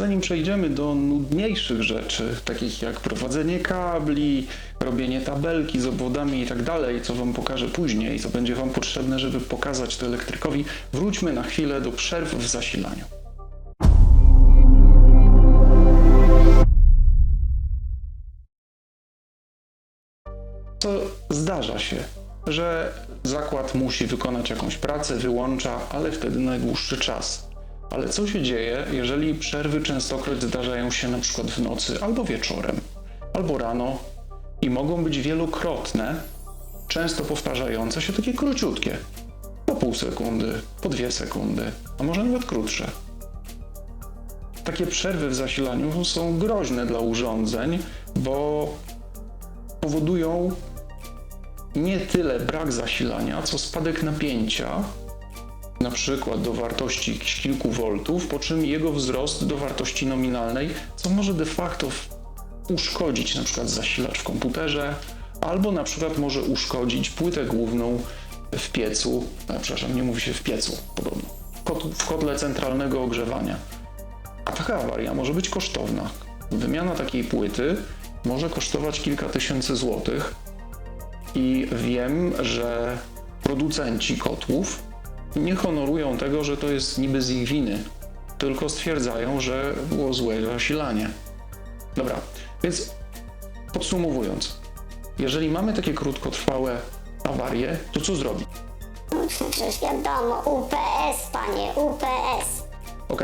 Zanim przejdziemy do nudniejszych rzeczy, takich jak prowadzenie kabli, robienie tabelki z obwodami i tak dalej, co Wam pokażę później, co będzie Wam potrzebne, żeby pokazać to elektrykowi, wróćmy na chwilę do przerw w zasilaniu. To zdarza się, że zakład musi wykonać jakąś pracę, wyłącza, ale wtedy na dłuższy czas. Ale co się dzieje, jeżeli przerwy częstokroć zdarzają się na przykład w nocy albo wieczorem, albo rano i mogą być wielokrotne, często powtarzające się takie króciutkie, po pół sekundy, po dwie sekundy, a może nawet krótsze. Takie przerwy w zasilaniu są groźne dla urządzeń, bo powodują nie tyle brak zasilania, co spadek napięcia, na przykład do wartości kilku voltów, po czym jego wzrost do wartości nominalnej, co może de facto uszkodzić na przykład zasilacz w komputerze, albo na przykład może uszkodzić płytę główną w piecu, a, przepraszam, nie mówi się w piecu, podobno, w kotle centralnego ogrzewania. A taka awaria może być kosztowna. Wymiana takiej płyty może kosztować kilka tysięcy złotych, i wiem, że producenci kotłów nie honorują tego, że to jest niby z ich winy, tylko stwierdzają, że było złe zasilanie. Dobra, więc podsumowując, jeżeli mamy takie krótkotrwałe awarie, to co zrobić? Przecież wiadomo, UPS, panie, UPS. OK.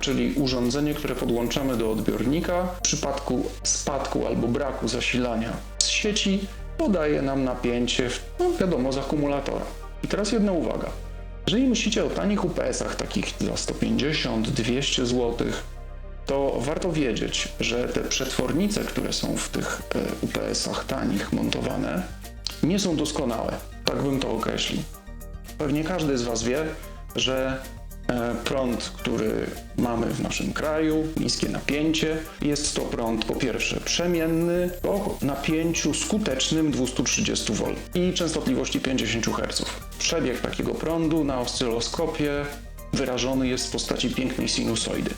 Czyli urządzenie, które podłączamy do odbiornika, w przypadku spadku albo braku zasilania z sieci, podaje nam napięcie, w, no wiadomo, z akumulatora. I teraz jedna uwaga. Jeżeli myślicie o tanich UPS-ach, takich za 150-200 zł, to warto wiedzieć, że te przetwornice, które są w tych e, UPS-ach tanich montowane, nie są doskonałe. Tak bym to określił. Pewnie każdy z Was wie, że prąd, który mamy w naszym kraju, niskie napięcie, jest to prąd po pierwsze przemienny o napięciu skutecznym 230 V i częstotliwości 50 Hz. Przebieg takiego prądu na oscyloskopie wyrażony jest w postaci pięknej sinusoidy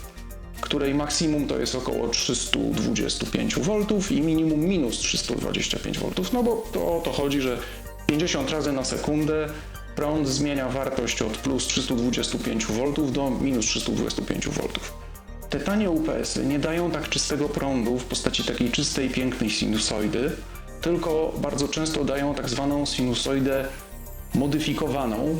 której maksimum to jest około 325 V i minimum minus 325 V. No bo to o to chodzi, że 50 razy na sekundę prąd zmienia wartość od plus 325 V do minus 325 V. Te tanie UPS-y nie dają tak czystego prądu w postaci takiej czystej, pięknej sinusoidy, tylko bardzo często dają tak zwaną sinusoidę modyfikowaną.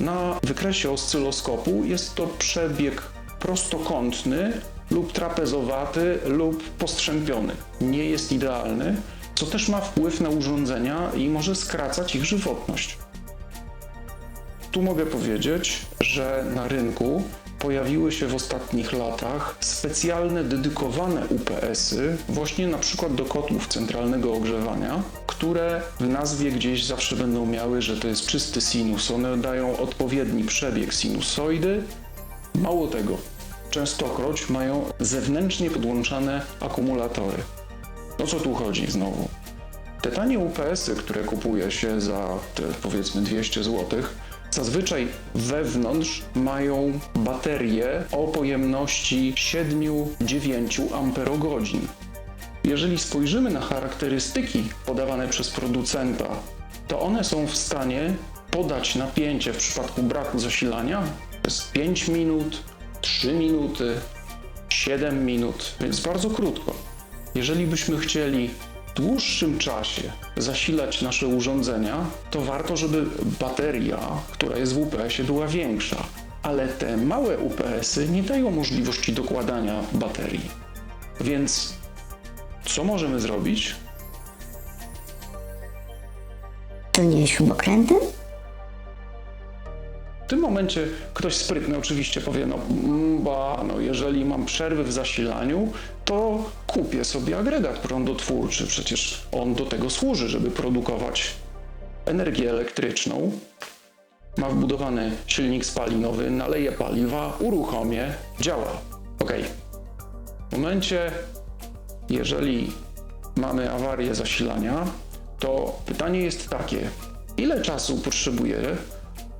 Na wykresie oscyloskopu jest to przebieg prostokątny lub trapezowaty lub postrzępiony. Nie jest idealny, co też ma wpływ na urządzenia i może skracać ich żywotność. Tu mogę powiedzieć, że na rynku pojawiły się w ostatnich latach specjalne dedykowane UPS-y, właśnie na przykład do kotłów centralnego ogrzewania, które w nazwie gdzieś zawsze będą miały, że to jest czysty sinus. One dają odpowiedni przebieg sinusoidy. Mało tego, częstokroć mają zewnętrznie podłączane akumulatory. O co tu chodzi znowu? Te tanie UPS-y, które kupuje się za te powiedzmy 200 zł, zazwyczaj wewnątrz mają baterie o pojemności 7-9 amperogodzin. Jeżeli spojrzymy na charakterystyki podawane przez producenta, to one są w stanie podać napięcie w przypadku braku zasilania przez 5 minut, 3 minuty, 7 minut, więc bardzo krótko. Jeżeli byśmy chcieli dłuższym czasie zasilać nasze urządzenia, to warto, żeby bateria, która jest w UPS-ie, była większa. Ale te małe UPS-y nie dają możliwości dokładania baterii. Więc co możemy zrobić? To nie jest śrubokrętem? W tym momencie ktoś sprytny oczywiście powie, no, mm, ba, no jeżeli mam przerwy w zasilaniu, to kupię sobie agregat prądotwórczy. Przecież on do tego służy, żeby produkować energię elektryczną. Ma wbudowany silnik spalinowy, naleję paliwa, uruchomię, działa. Ok. W momencie, jeżeli mamy awarię zasilania, to pytanie jest takie, ile czasu potrzebuje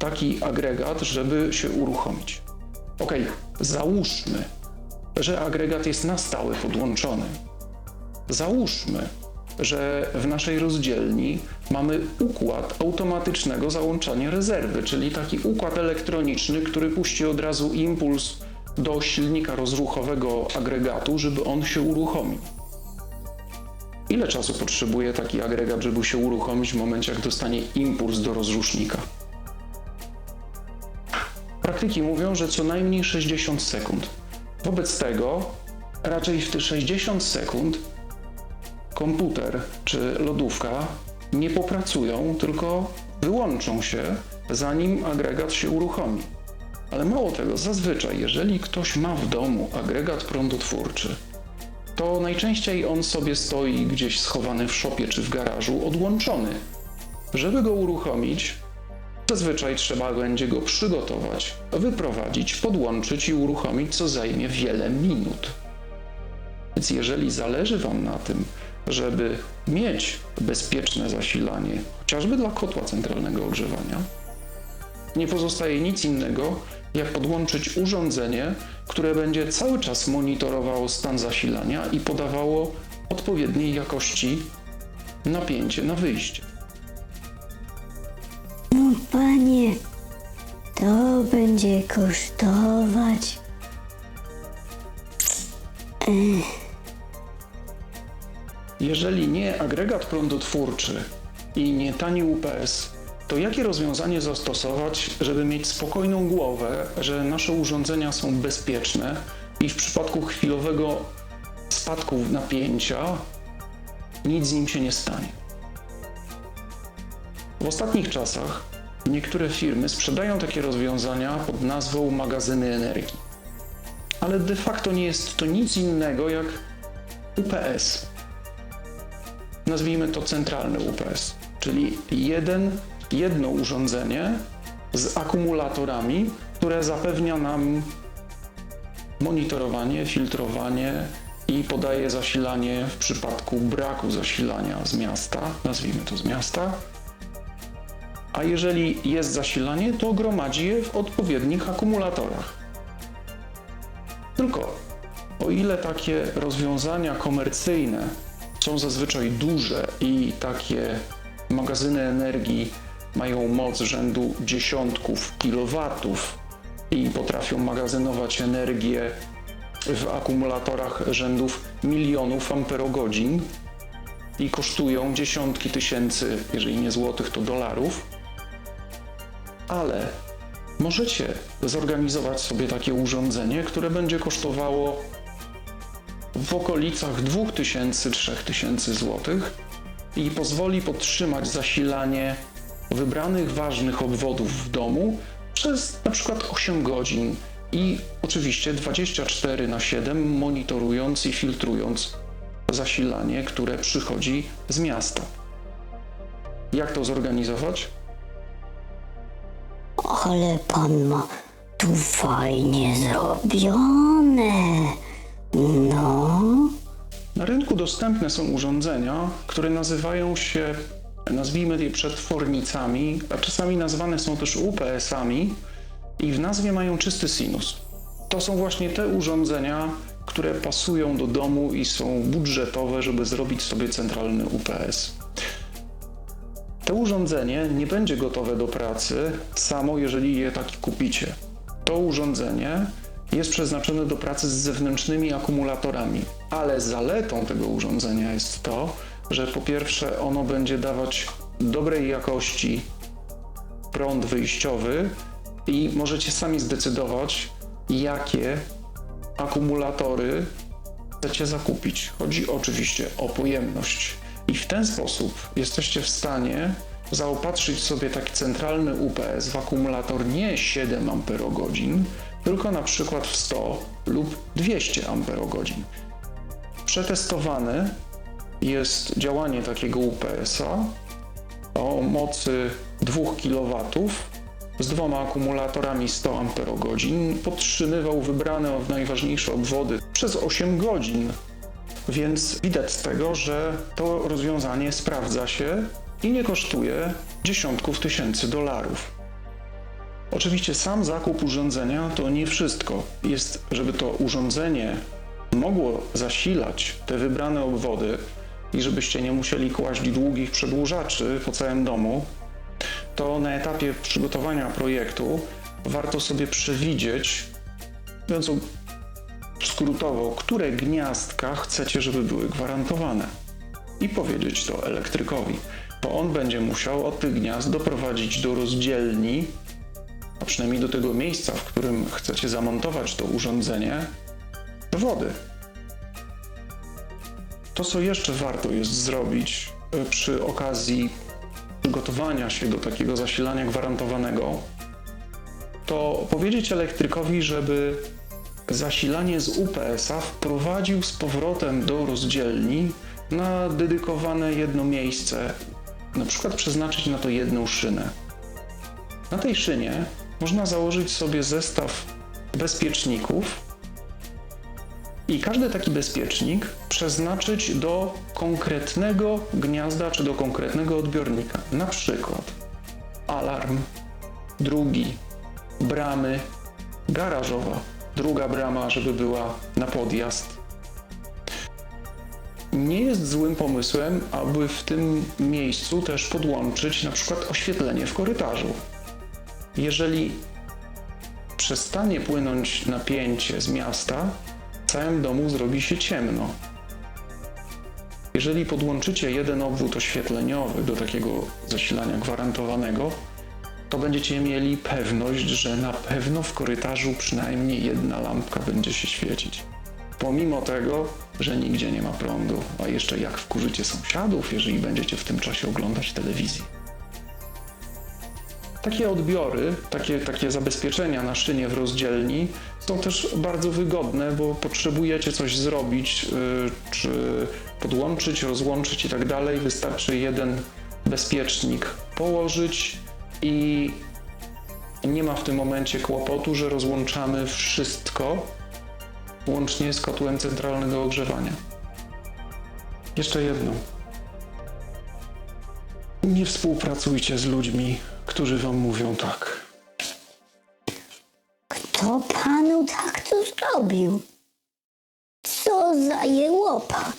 taki agregat, żeby się uruchomić? Ok, załóżmy, że agregat jest na stałe podłączony. Załóżmy, że w naszej rozdzielni mamy układ automatycznego załączania rezerwy, czyli taki układ elektroniczny, który puści od razu impuls do silnika rozruchowego agregatu, żeby on się uruchomił. Ile czasu potrzebuje taki agregat, żeby się uruchomić w momencie, jak dostanie impuls do rozrusznika? Praktyki mówią, że co najmniej 60 sekund. Wobec tego raczej w te 60 sekund komputer czy lodówka nie popracują, tylko wyłączą się, zanim agregat się uruchomi. Ale mało tego, zazwyczaj, jeżeli ktoś ma w domu agregat prądotwórczy, to najczęściej on sobie stoi gdzieś schowany w szopie czy w garażu, odłączony. Żeby go uruchomić, zazwyczaj trzeba będzie go przygotować, wyprowadzić, podłączyć i uruchomić, co zajmie wiele minut. Więc jeżeli zależy Wam na tym, żeby mieć bezpieczne zasilanie, chociażby dla kotła centralnego ogrzewania, nie pozostaje nic innego, jak podłączyć urządzenie, które będzie cały czas monitorowało stan zasilania i podawało odpowiedniej jakości napięcie na wyjście. Panie, to będzie kosztować. Jeżeli nie agregat prądotwórczy i nie tani UPS, to jakie rozwiązanie zastosować, żeby mieć spokojną głowę, że nasze urządzenia są bezpieczne i w przypadku chwilowego spadku napięcia nic z nim się nie stanie? W ostatnich czasach niektóre firmy sprzedają takie rozwiązania pod nazwą magazyny energii. Ale de facto nie jest to nic innego jak UPS nazwijmy to centralny UPS, czyli jeden, jedno urządzenie z akumulatorami, które zapewnia nam monitorowanie, filtrowanie i podaje zasilanie w przypadku braku zasilania z miasta, nazwijmy to z miasta. A jeżeli jest zasilanie, to gromadzi je w odpowiednich akumulatorach. Tylko o ile takie rozwiązania komercyjne są zazwyczaj duże i takie magazyny energii mają moc rzędu dziesiątków kilowatów i potrafią magazynować energię w akumulatorach rzędów milionów amperogodzin i kosztują dziesiątki tysięcy, jeżeli nie złotych, to dolarów. Ale możecie zorganizować sobie takie urządzenie, które będzie kosztowało w okolicach 2000-3000 zł i pozwoli podtrzymać zasilanie wybranych ważnych obwodów w domu przez na przykład 8 godzin i oczywiście 24 na 7 monitorując i filtrując zasilanie, które przychodzi z miasta. Jak to zorganizować? Ale pan ma tu fajnie zrobione. No, Na rynku dostępne są urządzenia, które nazywają się, nazwijmy je przetwornicami, a czasami nazywane są też UPS-ami i w nazwie mają czysty sinus. To są właśnie te urządzenia, które pasują do domu i są budżetowe, żeby zrobić sobie centralny UPS. To urządzenie nie będzie gotowe do pracy samo, jeżeli je taki kupicie. To urządzenie jest przeznaczone do pracy z zewnętrznymi akumulatorami, ale zaletą tego urządzenia jest to, że po pierwsze ono będzie dawać dobrej jakości prąd wyjściowy i możecie sami zdecydować, jakie akumulatory chcecie zakupić. Chodzi oczywiście o pojemność. I w ten sposób jesteście w stanie zaopatrzyć sobie taki centralny UPS w akumulator nie 7 Ah, tylko na przykład w 100 lub 200 Ah. Przetestowane jest działanie takiego UPS-a o mocy 2 kW z dwoma akumulatorami 100 Ah. Podtrzymywał wybrane najważniejsze obwody przez 8 godzin. Więc widać z tego, że to rozwiązanie sprawdza się i nie kosztuje dziesiątków tysięcy dolarów. Oczywiście sam zakup urządzenia to nie wszystko. Jest, żeby to urządzenie mogło zasilać te wybrane obwody i żebyście nie musieli kłaść długich przedłużaczy po całym domu, to na etapie przygotowania projektu warto sobie przewidzieć, mówiąc skrótowo, które gniazdka chcecie, żeby były gwarantowane. I powiedzieć to elektrykowi, bo on będzie musiał od tych gniazd doprowadzić do rozdzielni, a przynajmniej do tego miejsca, w którym chcecie zamontować to urządzenie, wody. To, co jeszcze warto jest zrobić e, przy okazji przygotowania się do takiego zasilania gwarantowanego, to powiedzieć elektrykowi, żeby zasilanie z UPS-a wprowadził z powrotem do rozdzielni na dedykowane jedno miejsce, na przykład przeznaczyć na to jedną szynę. Na tej szynie można założyć sobie zestaw bezpieczników i każdy taki bezpiecznik przeznaczyć do konkretnego gniazda czy do konkretnego odbiornika. Na przykład alarm, drugi, bramy, garażowa, druga brama, żeby była na podjazd. Nie jest złym pomysłem, aby w tym miejscu też podłączyć na przykład oświetlenie w korytarzu. Jeżeli przestanie płynąć napięcie z miasta, w całym domu zrobi się ciemno. Jeżeli podłączycie jeden obwód oświetleniowy do takiego zasilania gwarantowanego, to będziecie mieli pewność, że na pewno w korytarzu przynajmniej jedna lampka będzie się świecić. Pomimo tego, że nigdzie nie ma prądu, a jeszcze jak wkurzycie sąsiadów, jeżeli będziecie w tym czasie oglądać telewizję. Takie odbiory, takie, takie zabezpieczenia na szynie w rozdzielni są też bardzo wygodne, bo potrzebujecie coś zrobić, yy, czy podłączyć, rozłączyć i tak dalej. Wystarczy jeden bezpiecznik położyć i nie ma w tym momencie kłopotu, że rozłączamy wszystko, łącznie z kotłem centralnego ogrzewania. Jeszcze jedno. Nie współpracujcie z ludźmi, którzy wam mówią tak. Kto panu tak to zrobił? Co za jełopa?